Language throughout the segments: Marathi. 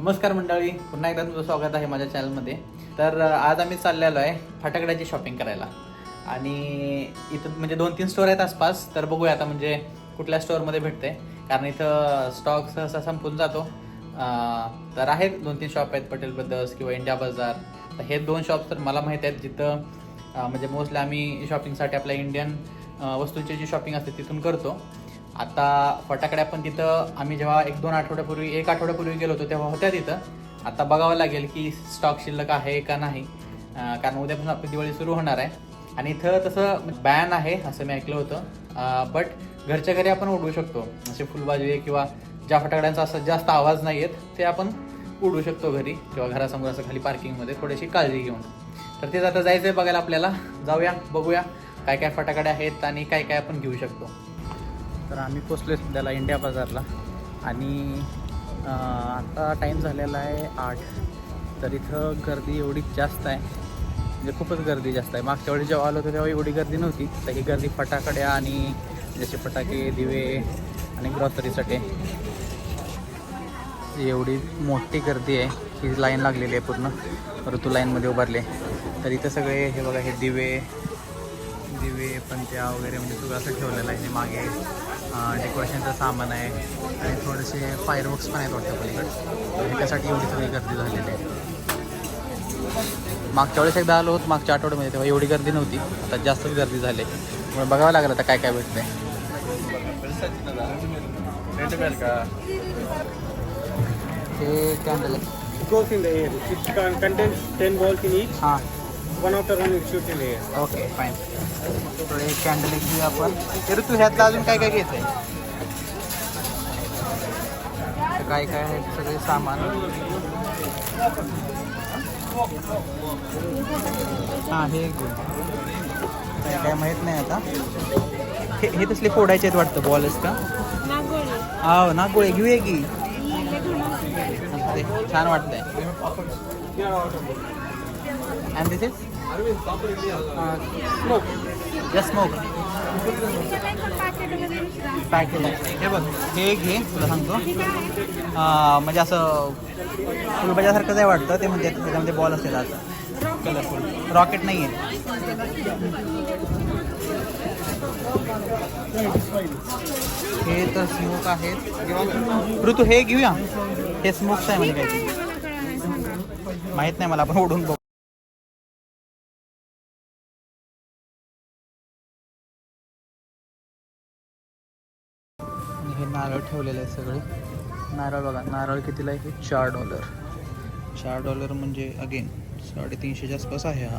नमस्कार मंडळी पुन्हा एकदा तुमचं स्वागत आहे माझ्या चॅनलमध्ये तर आज आम्ही चाललेलो आहे फटाकड्याची शॉपिंग करायला. आणि इथं म्हणजे दोन तीन स्टोर आहेत आसपास तर बघूया आता म्हणजे कुठल्या स्टोअरमध्ये भेटते. कारण इथं स्टॉक सहसा संपून जातो. तर आहेत दोन तीन शॉप आहेत पटेल ब्रदर्स किंवा इंडिया बाजार तर हे दोन शॉप तर मला माहीत आहेत जिथं म्हणजे मोस्टली आम्ही शॉपिंगसाठी आपल्या इंडियन वस्तूंची जी शॉपिंग असते तिथून करतो. आता फटाकड्या पण तिथं आम्ही जेव्हा एक दोन आठवड्यापूर्वी एक आठवड्यापूर्वी गेलो होतो तेव्हा होत्या तिथं. आता बघावं लागेल की स्टॉक शिल्लक आहे का नाही. कारण उद्यापासून आपली दिवाळी सुरू होणार आहे. आणि इथं तसं बॅन आहे असं मी ऐकलं होतं. बट घरच्या घरी आपण उडवू शकतो. असे फुलबाजी किंवा ज्या फटाकड्यांचा असं जास्त आवाज नाही येत ते आपण उडवू शकतो घरी. किंवा घरासमोर असं खाली पार्किंगमध्ये थोडीशी काळजी घेऊन. तर तेच आता जायचं आहे बघायला आपल्याला. जाऊया बघूया काय काय फटाकडे आहेत आणि काय काय आपण घेऊ शकतो. तर आम्ही पोचलो सध्याला इंडिया बाजारला. आणि आता टाईम झालेला आहे आठ. तर इथं गर्दी एवढी जास्त आहे. म्हणजे खूपच गर्दी जास्त आहे. मागच्या वेळी जेव्हा आलो होतो तेव्हा एवढी गर्दी नव्हती. तर ही गर्दी फटाकड्या आणि जसे फटाके दिवे आणि ग्रॉसरीसाठी एवढी मोठी गर्दी आहे. ही लाईन लागलेली आहे पूर्ण. ऋतू लाईनमध्ये उभारले तर इथं सगळे हे बघा हे दिवे दिवे पंत्या वगैरे म्हणजे सगळं असं ठेवलेलं आहे. मागे डेकोरेशनचं सामान आहे. आणि थोडेसे फायरवर्क्स पण आहेत वाटतं पलीकडे. त्यासाठी एवढी सगळी गर्दी झालेली आहे. मागच्या वेळेस एकदा आलो होतो मागच्या आठवड्यामध्ये तेव्हा एवढी गर्दी नव्हती. आता जास्तच गर्दी झाली त्यामुळे बघावं लागलं आता काय काय भेटतंय. हे कॅन्डल आहे contains 10 balls in each. हां. In the air. Okay fine तर एक कॅन्डल घेऊया आपण. ते ऋतू ह्यातलं अजून काय काय घ्यायचं आहे तर काय काय आहे सगळे सामान? हां हे घेऊ. काय काय माहीत नाही आता. हे हे तसले फोडायचे आहेत वाटतं बॉलच का? हो ना गोळे घेऊया की? ते छान वाटतंय. अँड दिस इज स्मोक या स्मोक पॅकेट हे बघ हे घे तुला सांगतो. म्हणजे असं फुलबाजासारखं आहे वाटतं ते म्हणजे त्याच्यामध्ये बॉल असेल आज. कलरफुल रॉकेट नाही आहे हे तर स्मोक आहेत. ऋतू हे घेऊया. हे स्मोक्स आहे म्हणजे काही माहीत नाही मला आपण ओढून बघू. आणि हे नारळ ठेवलेले आहे सगळे. नारळ बघा नारळ कितीला आहे? हे चार डॉलर. चार डॉलर म्हणजे अगेन साडेतीनशेच्या आसपास आहे हा.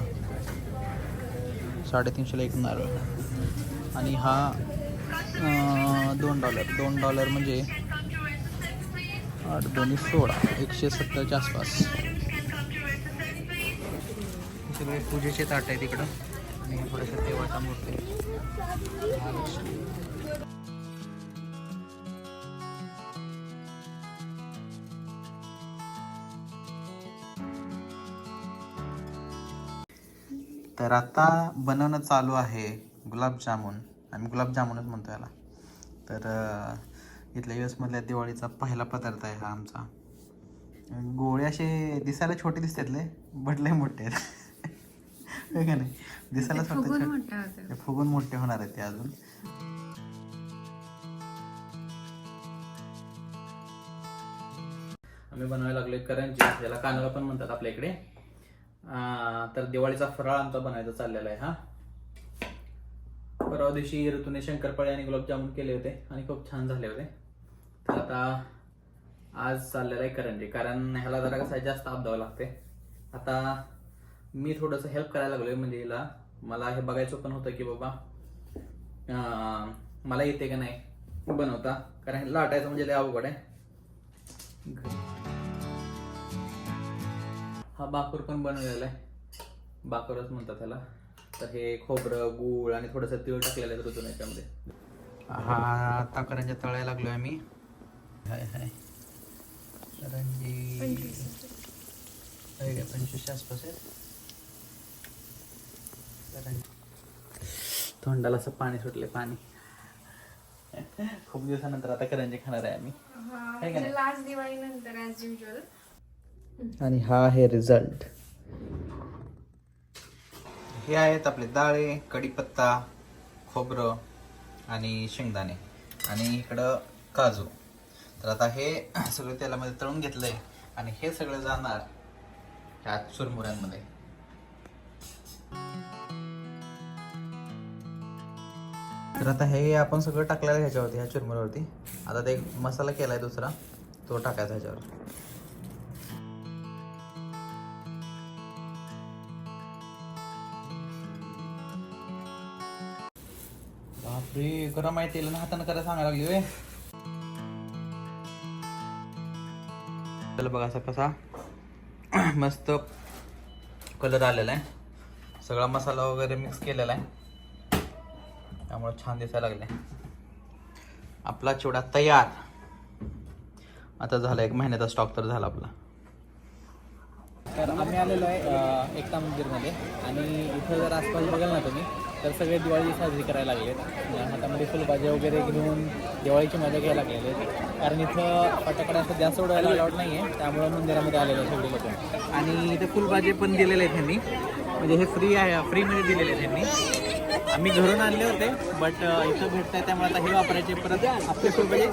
साडेतीनशेला एक नारळ. आणि हा दोन डॉलर. दोन डॉलर म्हणजे आठ दोन्ही सोळा. एकशे सत्तरच्या आसपास. सगळे पूजेचे ताट आहे तिकडं आणि थोडेसे देवाचा मूर्ती महालक्ष्मी. तर आता बनवणं चालू आहे गुलाबजामुन. आम्ही गुलाबजामुनच म्हणतो याला. तर इथल्या यू एसमधल्या दिवाळीचा पहिला पदार्थ आहे हा आमचा. गोळे असे दिसायला छोटे दिसतात लय बट लय मोठे आहेत. का नाही? दिसायला छोटे ते फुगून मोठे होणार आहेत ते अजून. आम्ही बनवायला लागलोय करंजी ज्याला कानोला पण म्हणतात आपल्या इकडे. तर दिवाळीचा फराळ आमचा बनायचा चाललेला आहे हा. परवा दिवशी ऋतूने शंकरपाळे आणि गुलाबजामुन केले होते आणि खूप छान झाले होते. तर आता आज चाललेला आहे करंजी कारण ह्याला जरा कसं जास्त आप द्यावं लागते. आता मी थोडंसं हेल्प करायला लागलोय म्हणजे हिला मला हे बघायचं पण होतं की बाबा मला येते का नाही बनवता कारण लाटायचं म्हणजे लय अवघड आहे. हा बाकूर पण बनवलेला आहे. बाकूरच म्हणतात त्याला. तर हे खोबरं गूळ आणि थोडंसं तिळ टाकलेलं आहे ऋतून याच्यामध्ये. हा आता करंजा तळायला लागलोय आम्ही. हाय हाय. करंजी. आहे पंचवीसच्या आसपास आहे. तोंडाला असं पाणी सुटले पाणी. खूप दिवसानंतर आता करंजी खाणार आहे आम्ही. आहे? लास्ट दिवाळी नंतर ऍज युजल आणि हा आहे रिझल्ट हे आहेत आपले डाळे कढीपत्ता खोबरं आणि शेंगदाणे. आणि इकडं काजू. तर आता हे सगळं तेलामध्ये तळून घेतलंय आणि हे सगळं जाणार ह्या चुरमुऱ्यांमध्ये. तर आता हे आपण सगळं टाकलेलं ह्याच्यावरती ह्या चुरमुऱ्यावरती. आता ते मसाला केलाय दुसरा तो टाकायचा ह्याच्यावर. बापरे करा आहे तेल हातानं करा सांगायला लागली वे चला बघा असा कसा मस्त कलर आलेला आहे. सगळा मसाला वगैरे मिक्स केलेला आहे. त्यामुळे छान दिसायला लागले आपला चिवडा तयार. आता झाला एक महिन्याचा स्टॉक तर झाला आपला. तर आम्ही आलेलो आहे एकता मंदिरमध्ये. आणि इथं जर आसपास बघाल ना तुम्ही? तर सगळे दिवाळी साजरी करायला लागलेत. म्हणजे हातामध्ये फुलभाज्या वगैरे घेऊन दिवाळीची मजा घ्यायला लागलेली. आहेत कारण इथं फटाकडे असं जास्त उडवायला अलाउड नाही आहे त्यामुळे मंदिरामध्ये आलेले आहेत सगळे लोक. आणि इथे फुलभाजे पण दिलेले आहेत त्यांनी. म्हणजे हे फ्री आहे फ्रीमध्ये दिलेले आहेत त्यांनी. आम्ही घरून आणले होते बट इथं भेटत आहे त्यामुळे आता हे वापरायचे. परत आपले फुलभाजे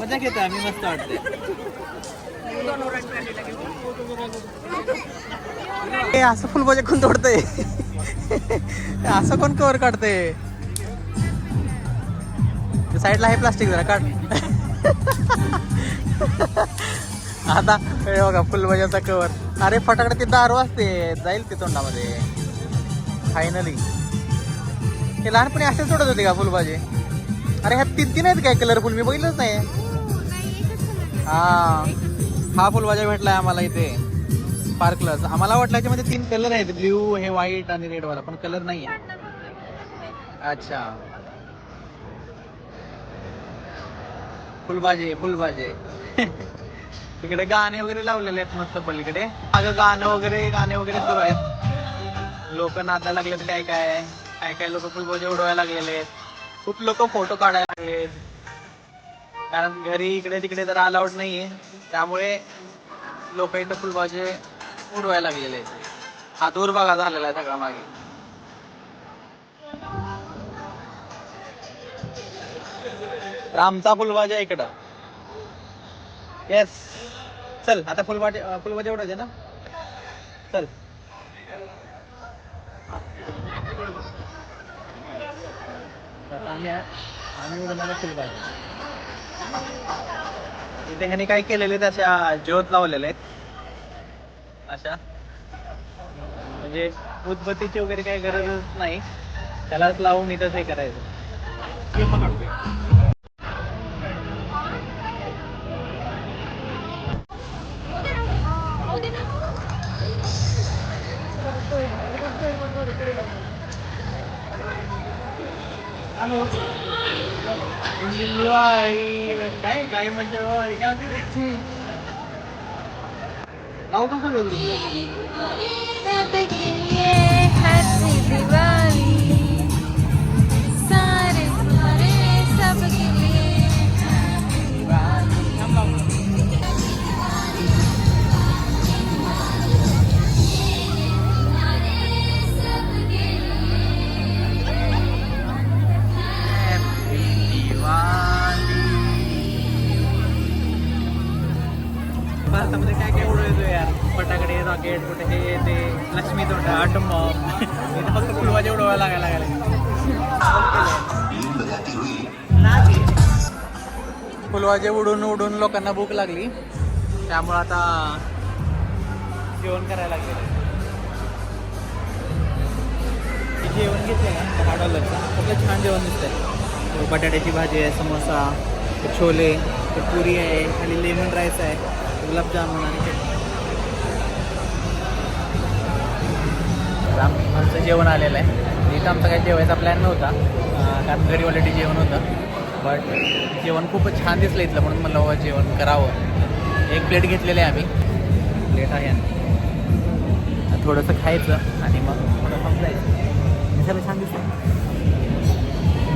मजा घेतो आम्ही मस्त वाटते हे असं फुलभाजे कोण तोडतंय? हे असं कोण कवर काढतंय? ते साईडला आहे प्लास्टिक जरा काढ. आता हे बघा फुलभाज्याचा कवर अरे फटाकडे ते दारू असते. जाईल ते तोंडामध्ये. फायनली हे लहानपणी असेच तोडत होते का फुलभाजे अरे ह्या तीन तीन आहेत काय कलरफुल मी बघितलंच नाही. हा. हा फुलबाजा भेटलाय आम्हाला इथे. स्पार्कलर्स आम्हाला वाटलं याच्यामध्ये तीन कलर आहेत. ब्ल्यू हे व्हाईट आणि रेड वाला पण कलर नाही आहे अच्छा. फुलबाजे फुलबाजे. तिकडे गाणे वगैरे लावलेले आहेत मस्त पलीकडे. अगं गाणं वगैरे गाणे वगैरे सुरू आहेत. लोक नाचायला लागले काय काय. काय काय लोक फुलभाजे उडवायला लागलेले आहेत. खूप लोक फोटो काढायला लागलेत. कारण घरी इकडे तिकडे तर अलाउड आहे त्यामुळे लोक इथं फुलभाजे उडवायला लागलेले आहेत. हा दूर बघा झालेला आहे सगळा मागे. रामचा फुलबाजा इकडं. येस चल आता फुलभाजे फुलबाजे उडायचे ना? चल. आम्ही आम्ही उडवणार फुलभाजा इथे ह्याने काय केलेले आहेत? अशा ज्योत लावलेल्या आहेत. अशा. म्हणजे उदबत्तीची वगैरे काही गरजच नाही. त्यालाच लावून इथंच हे करायचं. काय काय म्हणजे नाव कसं घेऊ सबके लिए हैप्पी भारतामध्ये काय काय उडवतो यार? फटाकडे रॉकेट कुठे हे ते लक्ष्मी तोंड. आटम इथे फक्त फुलवाजे उडवायला लागायला लागले. फुलवाजे उडून उडून लोकांना भूक लागली. त्यामुळे आता जेवण करायला लागले. जेवण घेतलं ना? डॉलरचं छान जेवण दिसतंय. बटाट्याची भाजी आहे समोसा ते छोले पुरी आहे खाली लेमन राईस आहे. गुलाबजामुन आणि आमचं जेवण आलेलं आहे. इथं आमचा काही जेवायचा प्लॅन नव्हता. कारण घरी ऑलरेडी जेवण होतं. बट जेवण खूपच छान दिसलं इथलं म्हणून मला बाबा जेवण करावं. एक प्लेट घेतलेली आहे आम्ही. प्लेट आहे आणि थोडंसं खायचं आणि मग थोडं समजायचं सगळं छान दिसलं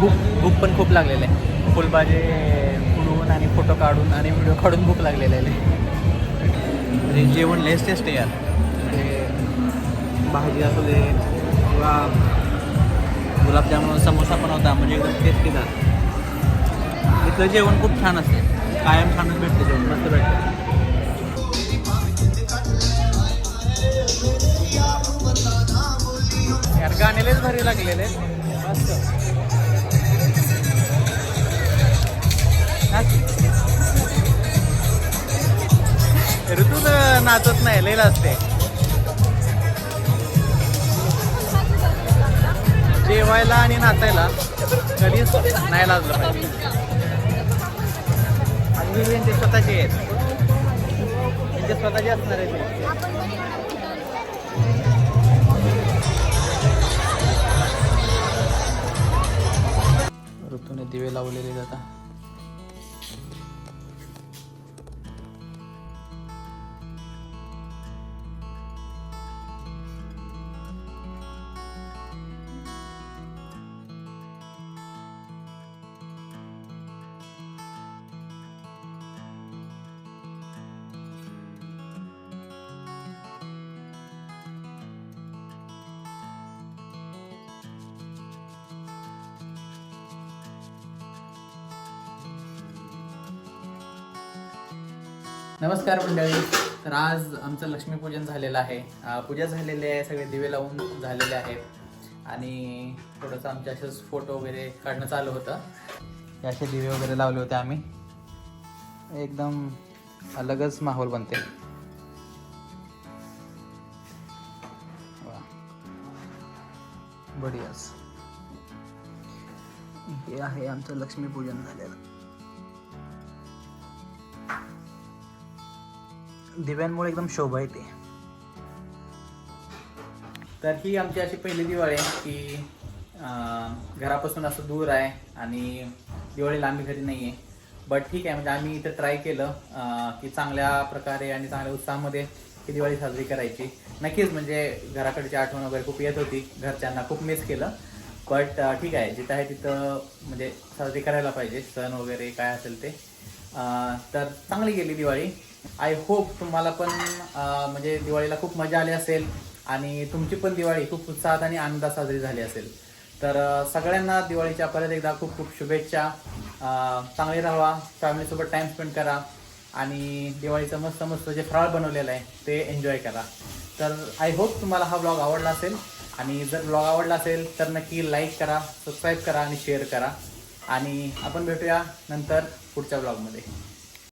भूक भूक पण खूप लागलेलं आहे. फुलभाजे उडवून आणि फोटो काढून आणि व्हिडिओ काढून भूक लागलेले आहे. म्हणजे जेवण लेस टेस्ट आहे यार. म्हणजे भाजी असू दे किंवा गुलाबजामुन समोसा पण होता म्हणजे एकदम टेस्टी झाला. इथलं जेवण खूप छान असते. कायम छानच भेटते जेवण मस्त भेटतं. यार गाणेलेच भारी लागलेले. मस्त. ऋतू तर नाचत नाही लैला असते जेवायला आणि नाचायला कधीच नाही लाजलं पाहिजे. आणि स्वतःचे आहेत. त्यांचे स्वतःचे असणार आहे ऋतूने दिवे लावलेले जातात नमस्कार मंडळी. तर आज आमचं लक्ष्मीपूजन झालेलं आहे. पूजा झालेली आहे सगळे दिवे लावून झालेले आहेत. आणि थोडंसं आमचे असेच फोटो वगैरे काढणं चालू होतं. असे दिवे वगैरे लावले होते आम्ही. एकदम अलगच माहोल बनते. बढियास बढियाच. हे आहे आमचं लक्ष्मीपूजन झालेलं. दिव्यांमुळे एकदम शोभा येते तर ही आमची अशी पहिली दिवाळी आहे की घरापासून असं दूर आहे आणि दिवाळीला आम्ही घरी नाही आहे. बट ठीक आहे म्हणजे आम्ही इथं ट्राय केलं की चांगल्या प्रकारे आणि चांगल्या उत्साहामध्ये ही दिवाळी साजरी करायची. नक्कीच म्हणजे घराकडची आठवण वगैरे खूप येत होती घरच्यांना खूप मिस केलं. बट ठीक आहे जिथं आहे तिथं म्हणजे साजरी करायला पाहिजे सण वगैरे काय असेल ते. तर चांगली गेली दिवाळी. आय होप तुम्हाला पण म्हणजे दिवाळीला खूप मजा आली असेल आणि तुमची पण दिवाळी खूप उत्साहात आणि आनंदात साजरी झाली असेल. तर सगळ्यांना दिवाळीच्या परत एकदा खूप खूप शुभेच्छा. चांगले राहा फॅमिलीसोबत टाईम स्पेंड करा आणि दिवाळीचं मस्त मस्त जे फराळ बनवलेलं आहे ते एन्जॉय करा. तर आय होप तुम्हाला हा ब्लॉग आवडला असेल आणि जर ब्लॉग आवडला असेल तर नक्की लाईक करा सबस्क्राईब करा आणि शेअर करा. आणि आपण भेटूया नंतर पुढच्या ब्लॉगमध्ये